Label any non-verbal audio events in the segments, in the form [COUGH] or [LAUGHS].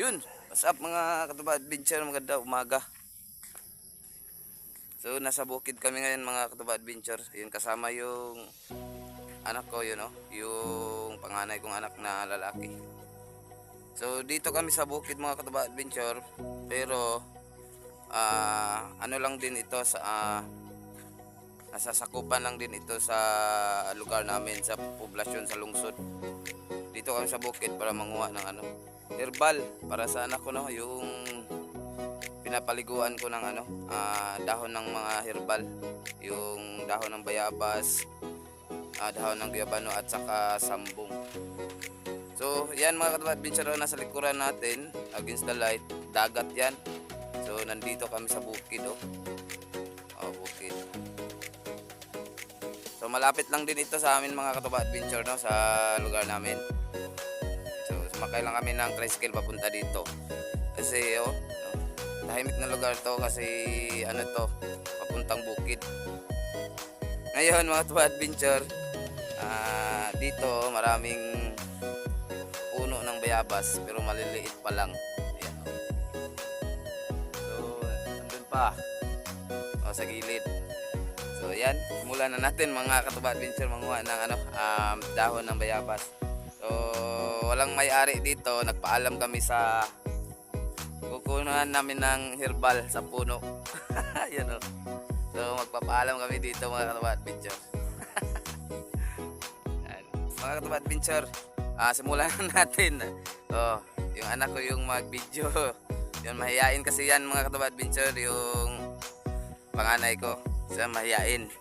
Yun, what's up mga katuba adventure, maganda umaga. So nasa bukid kami ngayon mga katuba adventure. Yun kasama yung anak ko yun oh, yung panganay kong anak na lalaki. So dito kami sa bukid mga katuba adventure, pero ah, ano lang din ito sa ah, nasa sakupan lang din ito sa lugar namin sa poblasyon sa lungsod. Dito kami sa bukid para manguha ng ano, herbal para sa anak ko no, yung pinapaliguan ko ng ano, ah, dahon ng mga herbal, yung dahon ng bayabas, ah, dahon ng guyabano at saka sambong. So, yan mga adventure nasa likuran natin, against the light, dagat yan. So, nandito kami sa bukid oh. Oh, bukid. So, malapit lang din ito sa amin mga adventure no, sa lugar namin. Sumakay kami ng tricycle papunta dito. Kasi, oh, tahimik na lugar to kasi, ano to, papuntang bukid. Ngayon, mga tuwa adventure, ah, dito maraming puno ng bayabas pero maliliit pa lang. Ayan, oh. So, nandun pa. O, sa gilid. So, yan. Simulan na natin mga katuba adventure manguha ng ano, um, dahon ng bayabas. So, walang may-ari dito. Nagpaalam kami sa kukunan namin ng herbal sa puno. [LAUGHS] yan o. So, magpapaalam kami dito mga katuba adventure. [LAUGHS] Mga katuba adventure, ah, simulan na [LAUGHS] natin. Oh, yung anak ko yung mag-video. Yun, mahihain kasi yan mga katuba adventure, yung panganay ko. Siya mahihain.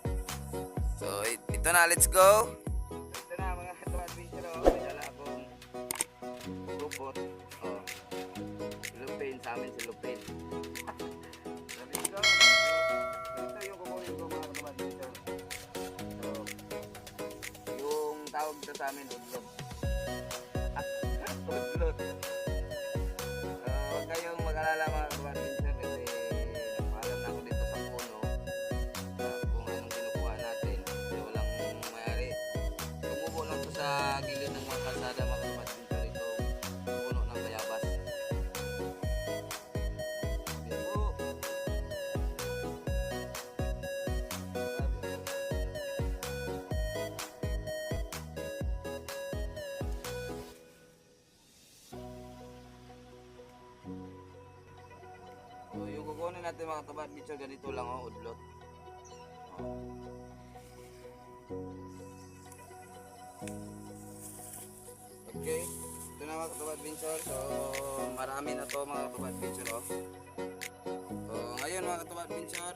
So, it- ito na, let's go! Tawag sa amin, udlog. So, yung kukunin natin mga kabat picture ganito lang oh, udlot. Oh. Okay. Ito na mga kabat picture. So, marami na to mga kabat picture oh. So, ngayon mga kabat picture,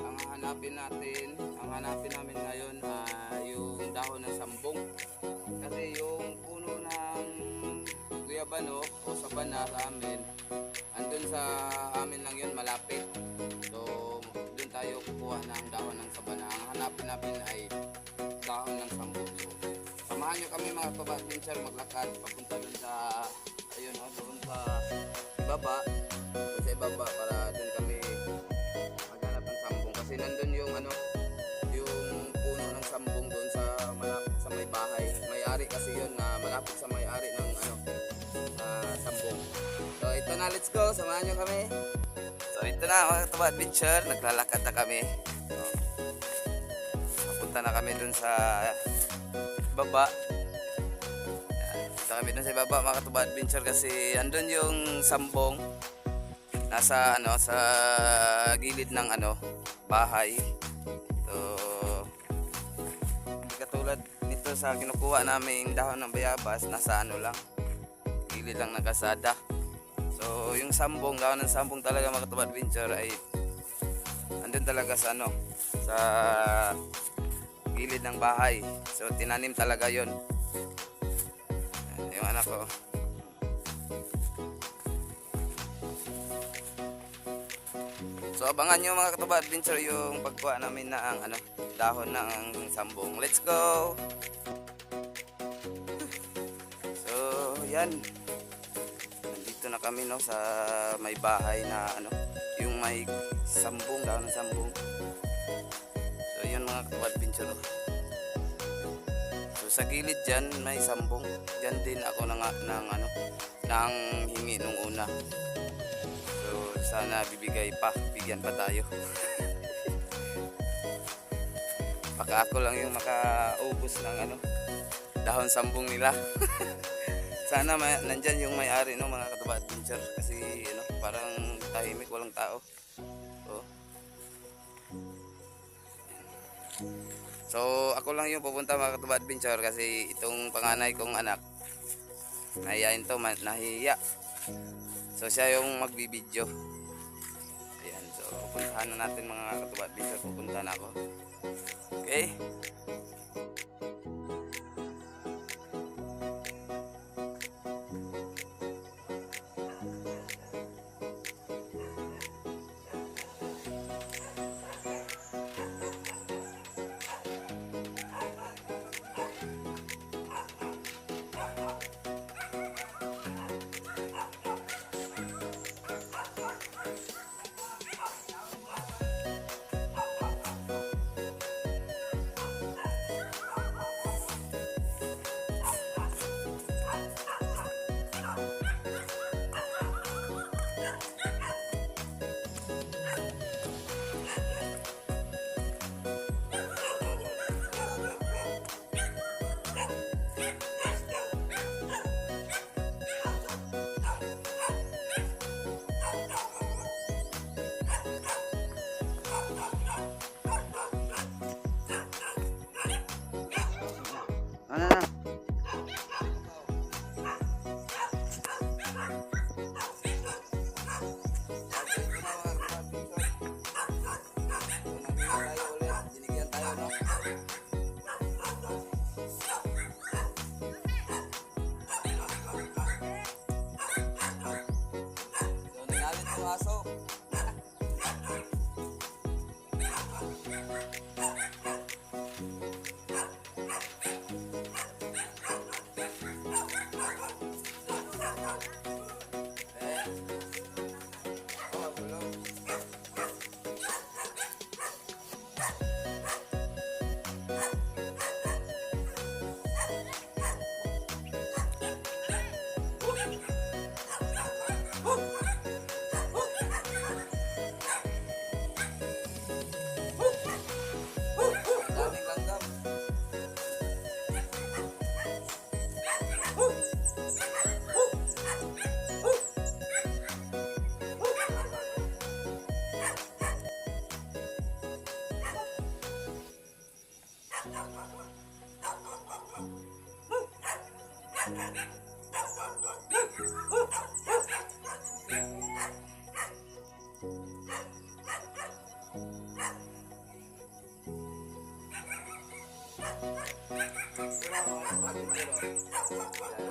ang hanapin natin, ang hanapin namin ngayon ay yung dahon ng sambong. Kasi yung puno ng guyabano o sabana sa amin, andun sa amin lang yun malapit. So, doon tayo kukuha ng dahon ng sabana. Ang hanapin namin ay dahon ng sambong. So, samahan nyo kami mga kabadmincher maglakad papunta doon sa, ayun o, doon sa ibaba. Doon sa ibaba para doon kami maghanap ng sambong. Kasi nandun yung ano, yung puno ng sambong doon sa malapit sa may bahay. May-ari kasi yun na malapit sa may-ari ng sambong. So ito na, let's go. Samahan nyo kami. So ito na mga katuba adventure. Naglalakad na kami. So, papunta na kami dun sa baba. Punta kami dun sa baba mga katuba adventure kasi andun yung sambong nasa ano sa gilid ng ano bahay. So katulad nito sa kinukuha naming dahon ng bayabas nasa ano lang gilid lang ng kasada. So, yung sambong, gawa ng sambong talaga mga katubad adventure ay andun talaga sa ano, sa gilid ng bahay. So, tinanim talaga yon Yung anak ko. So, abangan nyo mga katubad adventure yung pagkuha namin na ang ano, dahon ng sambong. Let's go! So, yan nandito na kami no sa may bahay na ano yung may sambong daw ng sambong so yun mga katawad pinchero so sa gilid dyan may sambong. Dyan din ako nang, nang ano, nang hingi nung una. So sana bibigay pa, bigyan pa tayo. [LAUGHS] Baka ako lang yung makaubos ng ano, dahon sambong nila. [LAUGHS] sana may, nandyan yung may-ari no mga katuba adventure kasi ano, parang tahimik walang tao. Oh. So ako lang yung pupunta mga katuba adventure kasi itong panganay kong anak nahiyain to, ma- nahiya. So siya yung magbibideo. Ayan, so pupuntahan na natin mga katuba adventure, pupunta na ako. Okay?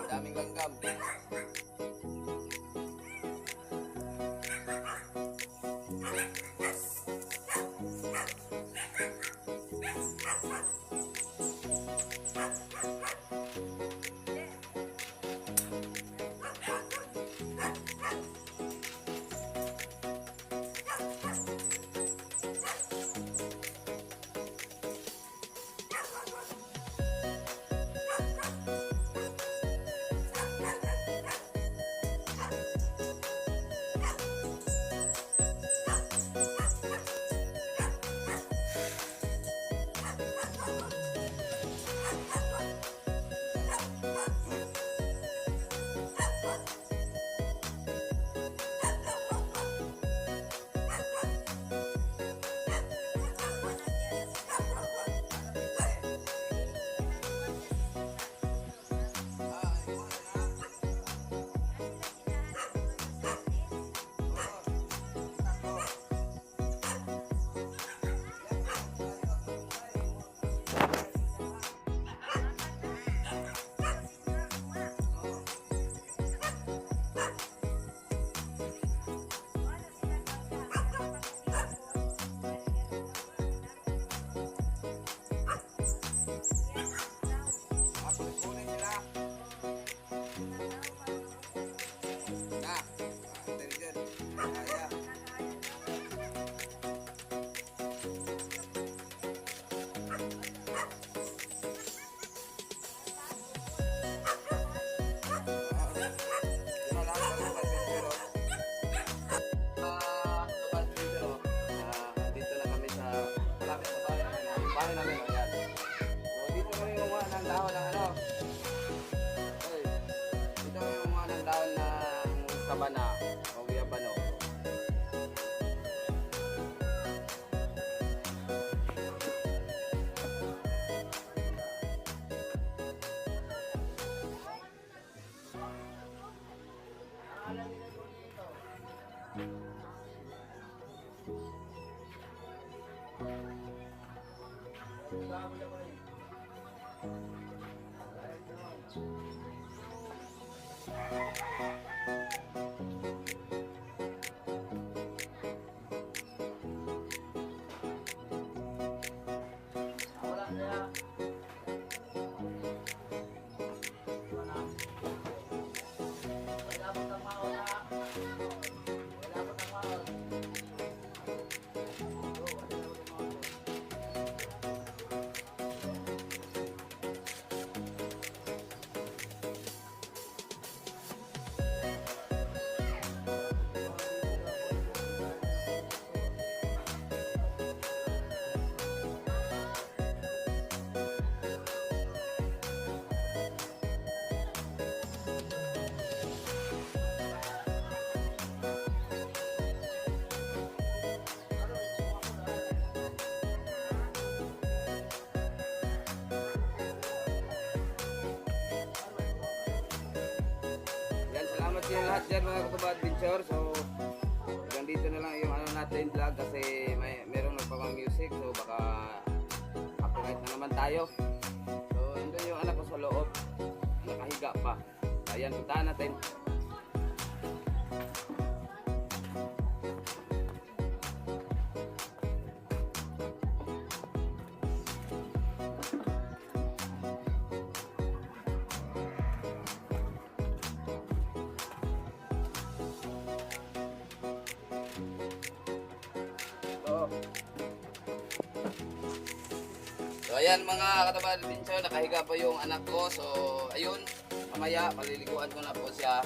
Daming langgam. ハハハハ! Lahat dyan mga Katuba Adventure. So, hanggang dito na lang yung ano natin vlog kasi may merong nagpapang music. So, baka copyright na naman tayo. So, andun yung anak ko sa loob. Nakahiga pa. Ayan, puntahan natin. So ayan mga katabal adventure, nakahiga pa yung anak ko. So, ayun, mamaya paliliguan ko na po siya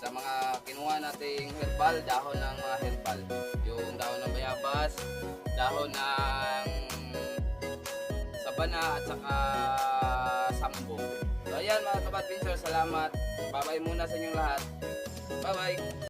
sa mga kinuha nating herbal, dahon ng mga herbal. Yung dahon ng bayabas, dahon ng sabana at saka sambo. So ayan mga kabat adventure, salamat. Bye-bye muna sa inyong lahat. Bye-bye.